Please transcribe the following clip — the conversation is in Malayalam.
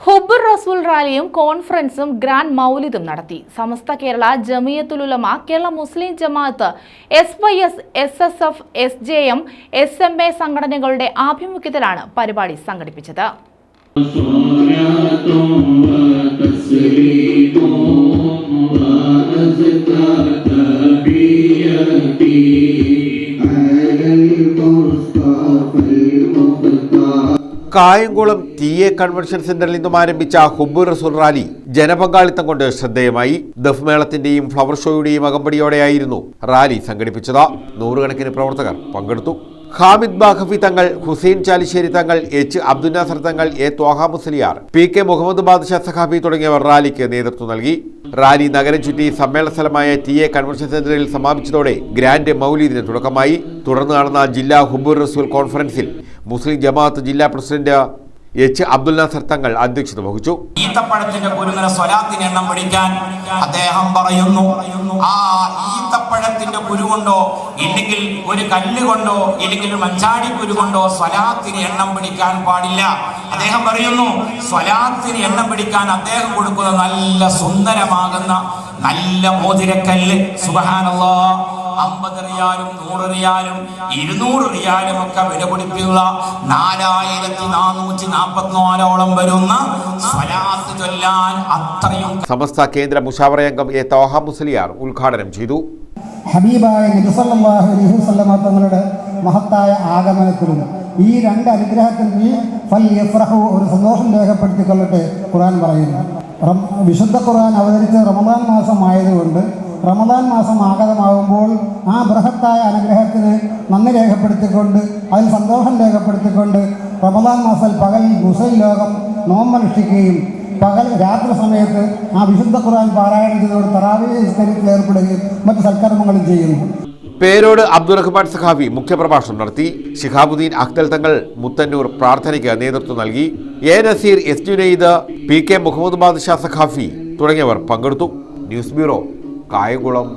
ഹുബുർ റസൂൽ റാലിയും കോൺഫറൻസും ഗ്രാൻഡ് മൗലിദും നടത്തി Samastha Kerala Jamiyyathul Ulama Kerala Muslim Jamaath S Y S S S F S J M S M A സംഘടനകളുടെ ആഭിമുഖ്യത്തിലാണ് പരിപാടി സംഘടിപ്പിച്ചത് صلاة കായംകുളം ടി എ കൺവെൻഷൻ സെന്ററിൽ നിന്നും ആരംഭിച്ച ഹുബു റസൂൽ റാലി ജനപങ്കാളിത്തം കൊണ്ട് ശ്രദ്ധേയമായി. ദഫ് മേളത്തിന്റെയും ഫ്ലവർ ഷോയുടെയും അകമ്പടിയോടെയായിരുന്നു റാലി സംഘടിപ്പിച്ചത്. നൂറുകണക്കിന് പ്രവർത്തകർ പങ്കെടുത്തു. ഹാമിദ് ബാഖഫി തങ്ങൾ ഹുസൈൻ ചാലിശ്ശേരി തങ്ങൾ H Abdul Nasar Thangal A Thwaha Musliyar P K Muhammad Badsha Saqafi തുടങ്ങിയവർ റാലിക്ക് നേതൃത്വം നൽകി. റാലി നഗരം ചുറ്റി സമ്മേളന സ്ഥലമായ ടി എ കൺവെൻഷൻ സെന്ററിൽ സമാപിച്ചതോടെ ഗ്രാൻഡ് മൗലീദിന് തുടക്കമായി. തുടർന്ന് നടന്ന ജില്ലാ ഹുബുർ റസൂൽ കോൺഫറൻസിൽ മുസ്ലിം ജമാഅത്ത് ജില്ലാ പ്രസിഡന്റ് എച്ച് അബ്ദുൽ നാസർ തങ്ങൾ അധ്യക്ഷത വഹിച്ചു. ഈത്തപ്പഴത്തിന്റെ കുരുങ്ങന സ്വലാത്തിന് എണ്ണം പിടിക്കാൻ അദ്ദേഹം പറയുന്നു ആ ഈത്തപ്പഴത്തിന്റെ കുരുകൊണ്ടോ ഇല്ലെങ്കിൽ ഒരു കല്ല് കൊണ്ടോ ഇല്ലെങ്കിൽ ഒരു മഞ്ചാടി കുരുകൊണ്ടോ സ്വലാത്തിന് എണ്ണം പിടിക്കാൻ പാടില്ല. അദ്ദേഹം പറയുന്നു സ്വലാത്തിന് എണ്ണം പിടിക്കാൻ അദ്ദേഹം കൊടുക്കുന്ന നല്ല സുന്ദരമാകുന്ന നല്ല മോതിരക്കല്ല്. സുബഹാനല്ലാ. അമ്പത് റിയാലും നൂറ് റിയാലും ഇരുന്നൂറ് റിയാലും ഒക്കെ വില പിടിപ്പിക്കുന്ന നാലായിരത്തി നാനൂറ്റി നാൽപ്പത്തിനാലോളം വരുന്ന സ്വലാത്ത് ചൊല്ലാൻ അത്രയും സമസ്ത കേന്ദ്ര മുഷാവറയംഗം എ തോഹ മുസ്ലിയാർ ഉദ്ഘാടനം ചെയ്തു. ഹബീബായ നബിസല്ലാഹു അലൈഹി വസല്ലമ തങ്ങളുടെ മഹത്തായ ആഗമനത്തിലും ഈ രണ്ട് അനുഗ്രഹത്തിൽ ഈ ഫൽ യഫ്രഹു ഒരു സന്തോഷം രേഖപ്പെടുത്തിക്കൊള്ളട്ടെ ഖുർആൻ പറയുന്നു. വിശുദ്ധ ഖുർആൻ അവതരിച്ച റമദാൻ മാസമായതുകൊണ്ട് റമദാൻ മാസം ആഗതമാകുമ്പോൾ ആ ബൃഹത്തായ അനുഗ്രഹത്തിന് നന്ദി രേഖപ്പെടുത്തിക്കൊണ്ട് അതിൽ സന്തോഷം രേഖപ്പെടുത്തിക്കൊണ്ട് റമദാൻ മാസം പകൽ മുസ്ലിം ലോകം നോമ്പനുഷ്ഠിക്കുകയും പകൽ രാത്രി സമയത്ത് ആ വിശുദ്ധ ഖുർആൻ പാരായണം ചെയ്തുകൊണ്ട് നിസ്കരിക്കൽ ഏർപ്പെടുകയും മറ്റ് സൽക്കർമ്മങ്ങളും ചെയ്യുന്നു. പേരോട് അബ്ദുറഹ്മാൻ സഖാഫി മുഖ്യപ്രഭാഷണം നടത്തി. ഷിഹാബുദ്ദീൻ അഖ്തൽ തങ്ങൾ മുത്തന്നൂർ പ്രാർത്ഥനയ്ക്ക് നേതൃത്വം നൽകി. A Naseer S Junaid P K Muhammad Badsha Saqafi തുടങ്ങിയവർ പങ്കെടുത്തു. News bureau Kayamkulam